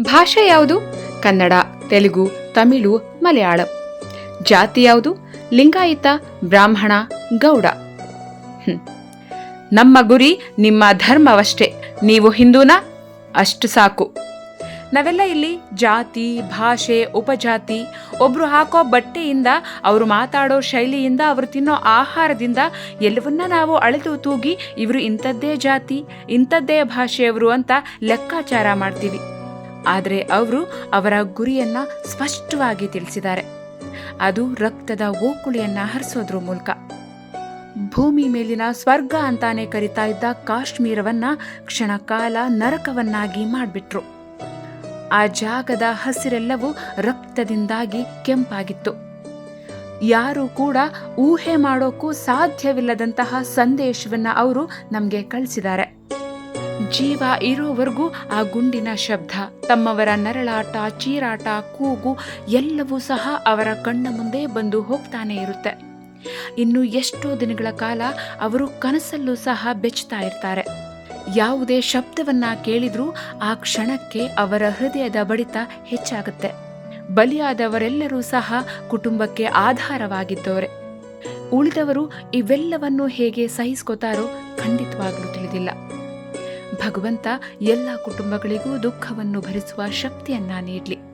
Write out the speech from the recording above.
ಭಾಷೆ ಯಾವುದು? ಕನ್ನಡ, ತೆಲುಗು, ತಮಿಳು, ಮಲಯಾಳಂ. ಜಾತಿ ಯಾವುದು? ಲಿಂಗಾಯತ, ಬ್ರಾಹ್ಮಣ, ಗೌಡ. ನಮ್ಮ ಗುರಿ ನಿಮ್ಮ ಧರ್ಮವಷ್ಟೇ. ನೀವು ಹಿಂದೂನಾ? ಅಷ್ಟು ಸಾಕು. ನಾವೆಲ್ಲ ಇಲ್ಲಿ ಜಾತಿ, ಭಾಷೆ, ಉಪಜಾತಿ, ಒಬ್ರು ಹಾಕೋ ಬಟ್ಟೆಯಿಂದ, ಅವರು ಮಾತಾಡೋ ಶೈಲಿಯಿಂದ, ಅವರು ತಿನ್ನೋ ಆಹಾರದಿಂದ ಎಲ್ಲವನ್ನ ನಾವು ಅಳೆದು ತೂಗಿ ಇವರು ಇಂಥದ್ದೇ ಜಾತಿ, ಇಂಥದ್ದೇ ಭಾಷೆಯವರು ಅಂತ ಲೆಕ್ಕಾಚಾರ ಮಾಡ್ತೀವಿ. ಆದರೆ ಅವರು ಅವರ ಗುರಿಯನ್ನ ಸ್ಪಷ್ಟವಾಗಿ ತಿಳಿಸಿದ್ದಾರೆ. ಅದು ರಕ್ತದ ಓಕುಳಿಯನ್ನ ಹರಿಸೋದ್ರ ಮೂಲಕ. ಭೂಮಿ ಮೇಲಿನ ಸ್ವರ್ಗ ಅಂತಾನೆ ಕರಿತಾ ಇದ್ದ ಕಾಶ್ಮೀರವನ್ನ ಕ್ಷಣಕಾಲ ನರಕವನ್ನಾಗಿ ಮಾಡಿಬಿಟ್ರು. ಆ ಜಾಗದ ಹಸಿರೆಲ್ಲವೂ ರಕ್ತದಿಂದಾಗಿ ಕೆಂಪಾಗಿತ್ತು. ಯಾರು ಕೂಡ ಊಹೆ ಮಾಡೋಕ್ಕೂ ಸಾಧ್ಯವಿಲ್ಲದಂತಹ ಸಂದೇಶವನ್ನ ಅವರು ನಮಗೆ ಕಳಿಸಿದ್ದಾರೆ. ಜೀವ ಇರೋವರೆಗೂ ಆ ಗುಂಡಿನ ಶಬ್ದ, ತಮ್ಮವರ ನರಳಾಟ, ಚೀರಾಟ, ಕೂಗು ಎಲ್ಲವೂ ಸಹ ಅವರ ಕಣ್ಣ ಮುಂದೆ ಬಂದು ಹೋಗ್ತಾನೆ ಇರುತ್ತೆ. ಇನ್ನು ಎಷ್ಟೋ ದಿನಗಳ ಕಾಲ ಅವರು ಕನಸಲ್ಲೂ ಸಹ ಬೆಚ್ಚುತ್ತಾ ಇರ್ತಾರೆ. ಯಾವುದೇ ಶಬ್ದವನ್ನ ಕೇಳಿದ್ರೂ ಆ ಕ್ಷಣಕ್ಕೆ ಅವರ ಹೃದಯದ ಬಡಿತ ಹೆಚ್ಚಾಗುತ್ತೆ. ಬಲಿಯಾದವರೆಲ್ಲರೂ ಸಹ ಕುಟುಂಬಕ್ಕೆ ಆಧಾರವಾಗಿದ್ದವರೆ. ಉಳಿದವರು ಇವೆಲ್ಲವನ್ನು ಹೇಗೆ ಸಹಿಸ್ಕೋತಾರೋ ಖಂಡಿತವಾಗ್ಲೂ ತಿಳಿದಿಲ್ಲ. ಭಗವಂತ ಎಲ್ಲ ಕುಟುಂಬಗಳಿಗೂ ದುಃಖವನ್ನು ಭರಿಸುವ ಶಕ್ತಿಯನ್ನ ನೀಡಲಿ.